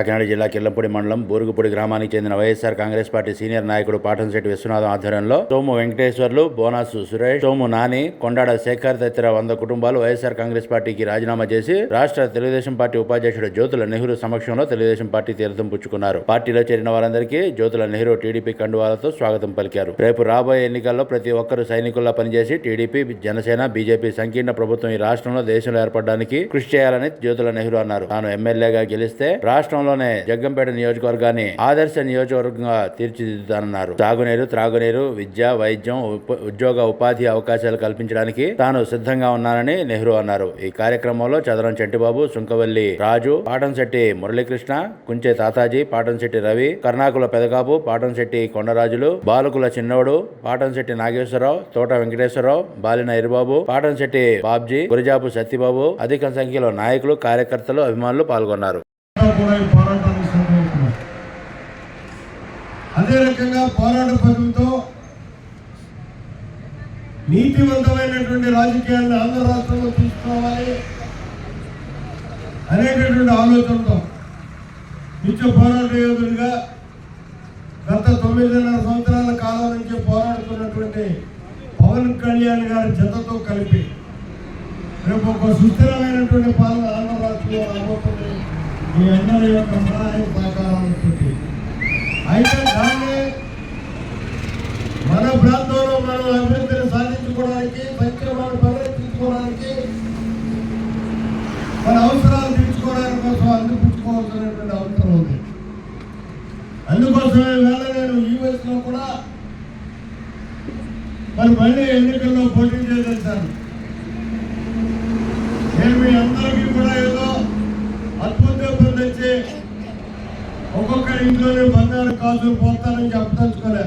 కాకినాడ జిల్లా కిల్లంపూడి మండలం బూరుగుపూడి గ్రామానికి చెందిన వైఎస్ఆర్ కాంగ్రెస్ పార్టీ సీనియర్ నాయకుడు పాటంశెట్టి విశ్వనాథం ఆధ్వర్యంలో సోము వెంకటేశ్వర్లు బోనాసు సురేష్ సోము నాని కొండాడ శేఖర్ తదితర వంద కుటుంబాలు వైఎస్ఆర్ కాంగ్రెస్ పార్టీకి రాజీనామా చేసి రాష్ట్ర తెలుగుదేశం పార్టీ ఉపాధ్యక్షుడు జ్యోతుల నెహ్రూ సమక్షంలో తెలుగుదేశం పార్టీ తీర్థం పుచ్చుకున్నారు. పార్టీలో చేరిన వారందరికీ జ్యోతుల నెహ్రూ టీడీపీ కండువాలతో స్వాగతం పలికారు. రేపు రాబోయే ఎన్నికల్లో ప్రతి ఒక్కరూ సైనికుల్లా పనిచేసి టీడీపీ జనసేన బీజేపీ సంకీర్ణ ప్రభుత్వం ఈ రాష్ట్రంలో దేశంలో ఏర్పడడానికి కృషి చేయాలని జ్యోతుల నెహ్రూ అన్నారు. తాను ఎమ్మెల్యేగా గెలిస్తే రాష్ట్రంలో రాష్ట్రంలోనే జగ్గంపేట నియోజకవర్గాన్ని ఆదర్శ నియోజకవర్గంగా తీర్చిదిద్దుతానన్నారు. తాగునీరు త్రాగునీరు విద్య వైద్యం ఉద్యోగ ఉపాధి అవకాశాలు కల్పించడానికి తాను సిద్ధంగా ఉన్నానని నెహ్రూ అన్నారు. ఈ కార్యక్రమంలో చదరం చెంటిబాబు సుంకవల్లి రాజు పాటంశెట్టి మురళీకృష్ణ కుంచే తాతాజీ పాటంశెట్టి రవి కర్ణాకుల పెదకాపు పాటంశెట్టి కొండరాజులు బాలకుల చిన్నోడు పాటంశెట్టి నాగేశ్వరరావు తోట వెంకటేశ్వరరావు బాలిన ఇరుబాబు పాటంశెట్టి బాబ్జీ గురిజాపు సత్యబాబు అధిక సంఖ్యలో నాయకులు కార్యకర్తలు అభిమానులు పాల్గొన్నారు. కూడా ఈ పోరాటానికి సంబంధించినారు అదే రకంగా పోరాట పద్ధతితో నీతివంతమైనటువంటి రాజకీయాలను ఆంధ్ర రాష్ట్రంలో తీసుకోవాలి అనేటటువంటి ఆలోచనతో నిత్య పోరాట యోధుడిగా గత తొమ్మిదిన్నర సంవత్సరాల కాలం నుంచి పోరాడుతున్నటువంటి పవన్ కళ్యాణ్ గారి జతతో కలిపి రేపు ఒక సుస్థిరమైనటువంటి పాలన ఆంధ్ర రాష్ట్రంలో రాబోతుంది. మీ అందరి యొక్క సహాయ సహకారాలతో అయితే దాన్ని మన ప్రాంతంలో మనం అభివృద్ధిని సాధించుకోవడానికి సంక్షేమాన్ని పరిరక్షించుకోవడానికి మన అవసరాలు తీర్చుకోవడానికి కోసం అందిపుచ్చుకోవాల్సినటువంటి అవసరం ఉంది. అందుకోసమే వేళ నేను ఈ కూడా మరి మళ్ళీ ఎన్నికల్లో పోటీ చేయదలిచాను. నేను మీ అందరికీ కూడా ఏదో అద్భుతం పొందించి ఒక్కొక్క ఇంట్లోనే బంగారం కాసులు పోతానని చెప్పదలుచుకోలే.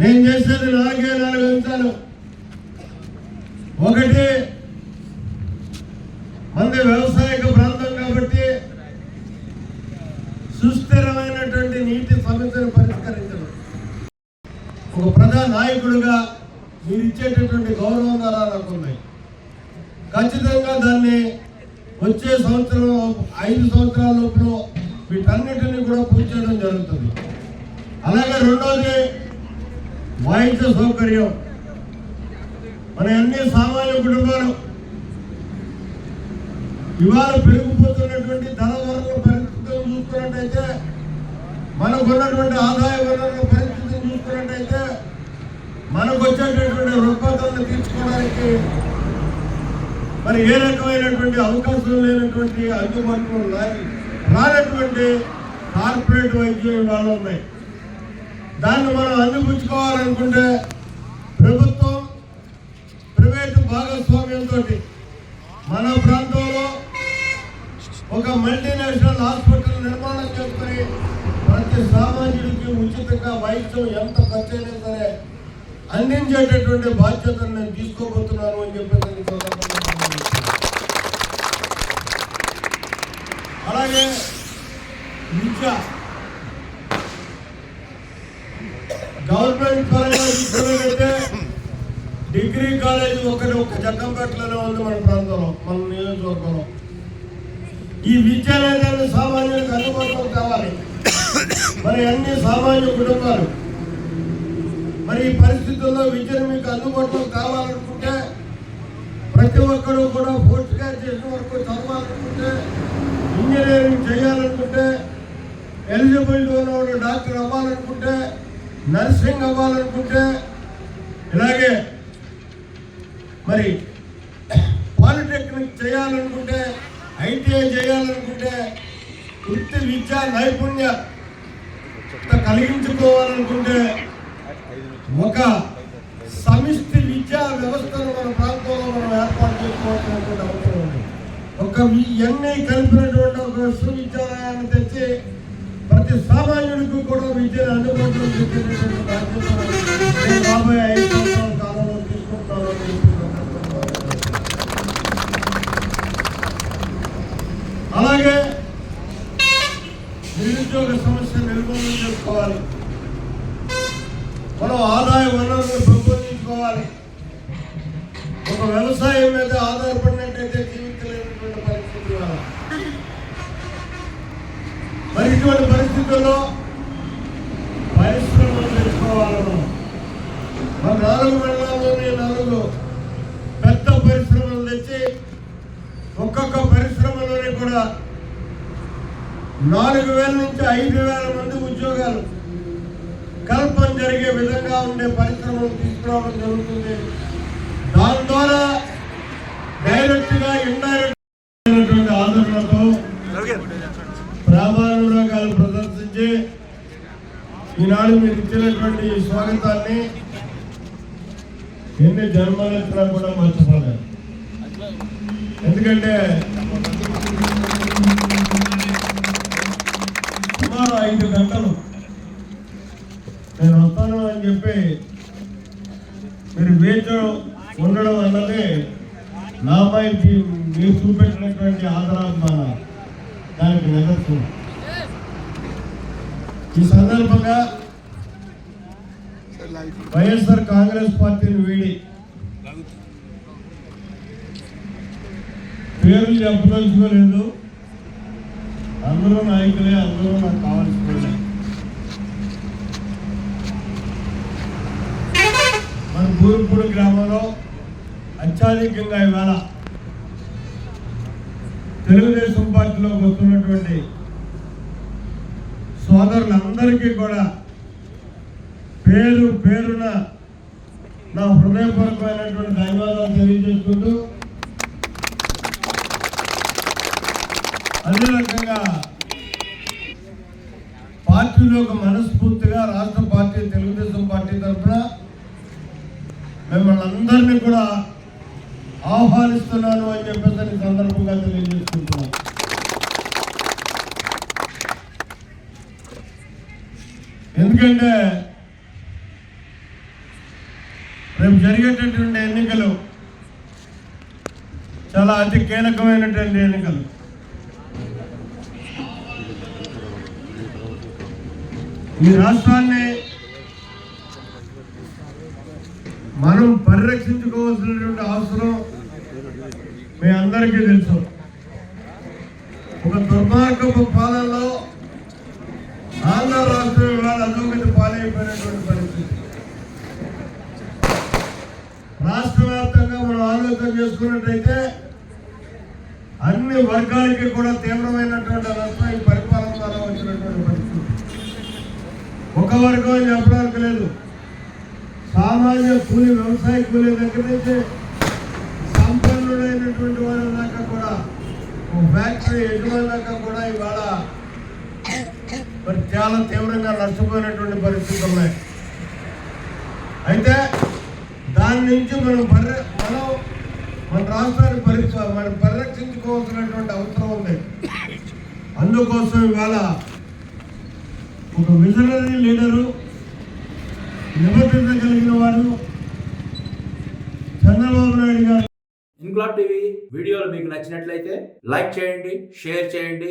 నేను చేసేది నాలుగే నాలుగు అంశాలు. ఒకటి మంది వ్యవసాయక ప్రాంతం కాబట్టి సుస్థిరమైనటువంటి నీటి సమస్యను పరిష్కరించడం. ఒక ప్రజా నాయకుడిగా మీరు ఇచ్చేటటువంటి గౌరవం ధర నాకు ఉన్నాయి ఖచ్చితంగా దాన్ని వచ్చే సంవత్సరం ఐదు సంవత్సరాల లోపల వీటన్నిటిని కూడా పూర్తి చేయడం జరుగుతుంది. అలాగే రెండోది వాయిద్య సౌకర్యం. మన అన్ని సామాన్య కుటుంబాలు ఇవాళ పెరిగిపోతున్నటువంటి ధర వనరుల పరిస్థితులను చూసుకున్నట్టయితే మనకు ఉన్నటువంటి ఆదాయ వనరుల పరిస్థితిని చూసుకున్నట్టయితే మనకు వచ్చేటటువంటి రుగ్మతలను తీర్చుకోవడానికి మరి ఏ రకమైనటువంటి అవకాశం లేనటువంటి అందుబాటులో ఉన్నాయి? రానటువంటి కార్పొరేట్ వైద్యం ఇవాళ ఉన్నాయి. దాన్ని మనం అందిపుచ్చుకోవాలనుకుంటే ప్రభుత్వం ప్రైవేటు భాగస్వామ్యంతో మన ప్రాంతంలో ఒక మల్టీనేషనల్ హాస్పిటల్ నిర్మాణం చేసుకుని ప్రతి సామాన్యుడికి ఉచితంగా వైద్యం ఎంత ఖర్చైనా సరే అందించేటటువంటి బాధ్యతను నేను తీసుకోబోతున్నాను అని చెప్పేసి ఈ సందర్భంగా తెలియజేస్తున్నాను. అలాగే విద్య గవర్నమెంట్ పరంగా చూసుకున్నట్లయితే డిగ్రీ కాలేజ్ ఒకటి ఒక జగ్గంపేటలోనే ఉంది మన ప్రాంతంలో మన నియోజకవర్గంలో. ఈ విద్య అనేది సామాన్యులకు అందుబాటులో కావాలి. మరి అన్ని సామాన్య కుటుంబాలు. మరి ఈ పరిస్థితుల్లో విద్యను మీకు అందుబాటులో కావాలనుకుంటే ప్రతి ఒక్కరూ కూడా ఎలిజిబిలిటీ ఉన్నవాడు డాక్టర్ అవ్వాలనుకుంటే నర్సింగ్ అవ్వాలనుకుంటే ఇలాగే మరి పాలిటెక్నిక్ చేయాలనుకుంటే ఐటీఐ చేయాలనుకుంటే వృత్తి విద్యా నైపుణ్య కలిగించుకోవాలనుకుంటే ఒక సమిష్టి విద్యా వ్యవస్థను మన ప్రాంతంలో మనం ఏర్పాటు చేసుకోవాల్సినటువంటి అవసరం ఉంది. ఒక వి- ఇవన్నీ కలిపినటువంటి ఒక ప్రతి సామాన్యుడికి కూడా విద్యను అందుబాటులో పెట్టేటటువంటి బాధ్యత నేను రాబోయే ఐదు సంవత్సరాల కాలంలో తీసుకుంటాను అలాగే నిరుద్యోగ సమస్య నిర్మూలన చేసుకోవాలి. మనం ఆదాయ వనరులను పెంపొందించుకోవాలి. ఒక వ్యవసాయం మీద ఆధారపడి జీవించలేనటువంటి పరిస్థితి ఇవాళ. మరి ఇటువంటి పరిస్థితుల్లో పరిశ్రమలు తెచ్చుకోవాలను. మన నాలుగు మండలాల్లోనే నాలుగు పెద్ద పరిశ్రమలు తెచ్చి ఒక్కొక్క పరిశ్రమలోనే కూడా నాలుగు వేల నుంచి ఐదు వేల మంది ఉద్యోగాలు కల్పన జరిగే విధంగా ఉండే పరిశ్రమలు తీసుకురావడం జరుగుతుంది. దాని ద్వారా డైరెక్ట్గా ఇండైరెక్ట్ ఈనాడు మీరు ఇచ్చినటువంటి ఈ స్వాగతాన్ని ఎన్ని జన్మలెత్తినా కూడా మర్చిపోలేదు ఎందుకంటే సుమారు ఐదు గంటలు నేను వస్తాను అని చెప్పి మీరు వేచి ఉండడం అన్నది నాపై మీరు చూపెట్టినటువంటి ఆదరాభిమాన దానికి నిదర్శనం. ఈ సందర్భంగా వైఎస్ఆర్ కాంగ్రెస్ పార్టీని వీడి పేర్లు చెప్పదలుచుకోలేదు. అందరూ నాయకులే అందరూ నాకు కావాల్సిన మన బూరుపూడి గ్రామంలో అత్యధికంగా ఇవాళ తెలుగుదేశం పార్టీలోకి వస్తున్నటువంటి సోదరులందరికీ కూడా పేరు పేరున నా హృదయపూర్వకమైనటువంటి ధన్యవాదాలు తెలియజేసుకుంటూ అదే రకంగా పార్టీలోకి మనస్ఫూర్తిగా రాష్ట్ర పార్టీ తెలుగుదేశం పార్టీ తరఫున మిమ్మల్ని అందరినీ కూడా ఆహ్వానిస్తున్నాను అని చెప్పేసి ఈ సందర్భంగా తెలియజేసుకుంటున్నాను ఎందుకంటే రేపు జరిగేటటువంటి ఎన్నికలు చాలా అతి కీలకమైనటువంటి ఎన్నికలు. ఈ రాష్ట్రాన్ని మనం పరిరక్షించుకోవాల్సినటువంటి అవసరం మీ అందరికీ తెలుసు. ఒక దుర్మార్గపు పాలనలో ఆంధ్ర రాష్ట్రం ఇవాళ పాలైపోయినటువంటి పరిస్థితి. రాష్ట్ర వ్యాప్తంగా మనం ఆలోచన చేసుకున్నట్టయితే అన్ని వర్గాలకి కూడా తీవ్రమైనటువంటి నష్టం ఈ పరిపాలన ద్వారా వచ్చినటువంటి పరిస్థితి. ఒక వర్గం చెప్పడానికి లేదు. సామాన్య కూలి వ్యవసాయ కూలీ దగ్గర నుంచి సంపన్నుడైనటువంటి వారి దాకా కూడా ఫ్యాక్టరీ యజమాని దాకా కూడా ఇవాళ మరి చాలా తీవ్రంగా నష్టపోయినటువంటి పరిస్థితులు ఉన్నాయి. అయితే దాని నుంచి మనం పరి మనం మన రాష్ట్రాన్ని పరి మనం పరిరక్షించుకోవాల్సినటువంటి అవసరం ఉంది. అందుకోసం ఇవాళ ఒక విజనరీ లీడరు నిబద్ధత కలిగిన వాడు చంద్రబాబు నాయుడు గారు. ఇంక్లాబ్ టీవీ వీడియోలు మీకు నచ్చినట్లయితే లైక్ చేయండి షేర్ చేయండి.